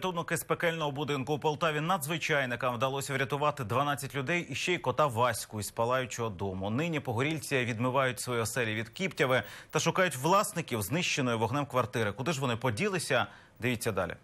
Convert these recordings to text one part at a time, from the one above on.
Порятунок із пекельного будинку у Полтаві надзвичайникам вдалося врятувати 12 людей і ще й кота Ваську із палаючого дому. Нині погорільці відмивають свої оселі від кіптяви та шукають власників знищеної вогнем квартири. Куди ж вони поділися? Дивіться далі.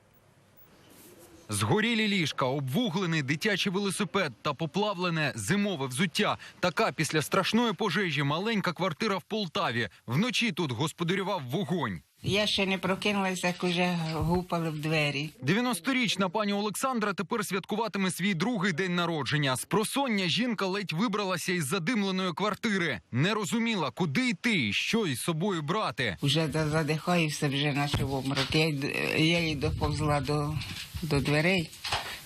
Згорілі ліжка, обвуглений дитячий велосипед та поплавлене зимове взуття. Така після страшної пожежі маленька квартира в Полтаві. Вночі тут господарював вогонь. Я ще не прокинулася, як уже гупали в двері. 90-річна пані Олександра тепер святкуватиме свій другий день народження. З просоння жінка ледь вибралася із задимленої квартири. Не розуміла, куди йти, що із собою брати. Уже за- задихаюся вже наче в обморок. Я, я їй доповзла до, до дверей.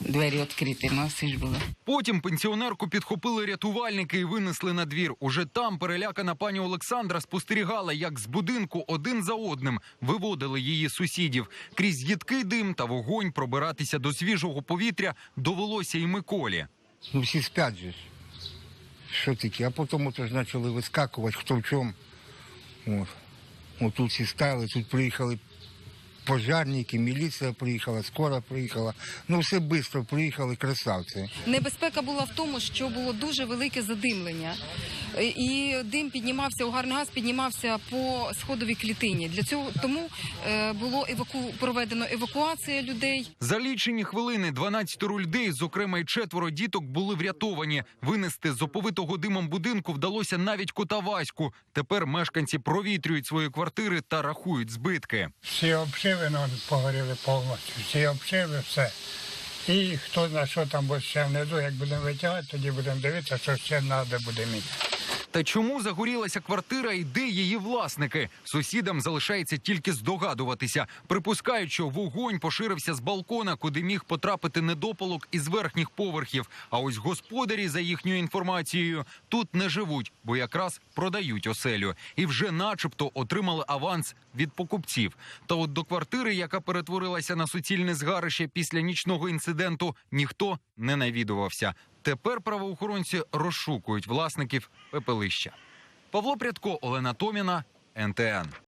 Двері відкриті, носиш були. Потім пенсіонерку підхопили рятувальники і винесли на двір. Уже там перелякана пані Олександра спостерігала, як з будинку один за одним виводили її сусідів. Крізь їдкий дим та вогонь пробиратися до свіжого повітря довелося і Миколі. Ну всі спять же. Що таке? А потім ото почали вискакувати, хто в чому. От. От тут всі стали, тут приїхали пожарники, міліція приїхала, скоро приїхала. Ну все швидко приїхали, красавці. Небезпека була в тому, що було дуже велике задимлення, і дим піднімався, угарний газ піднімався по сходовій клітині. Для цього тому е, було еваку... проведено евакуація людей. За лічені хвилини 12 людей, зокрема й четверо діток, були врятовані. Винести з оповитого димом будинку вдалося навіть кота Ваську. Тепер мешканці провітрюють свої квартири та рахують збитки. Всі обшиви ну, погоріли повністю, всі обшиви, все. І хто знає, що там буде ще внизу, як будемо витягати, тоді будемо дивитися, що ще треба буде мати. Та чому загорілася квартира і де її власники? Сусідам залишається тільки здогадуватися. Припускають, що вогонь поширився з балкона, куди міг потрапити недопалок із верхніх поверхів. А ось господарі, за їхньою інформацією, тут не живуть, бо якраз продають оселю і вже, начебто, отримали аванс від покупців. Та от до квартири, яка перетворилася на суцільне згарище після нічного інциденту, ніхто не навідувався. Тепер правоохоронці розшукують власників пепелища. Павло Прядко, Олена Томіна, НТН.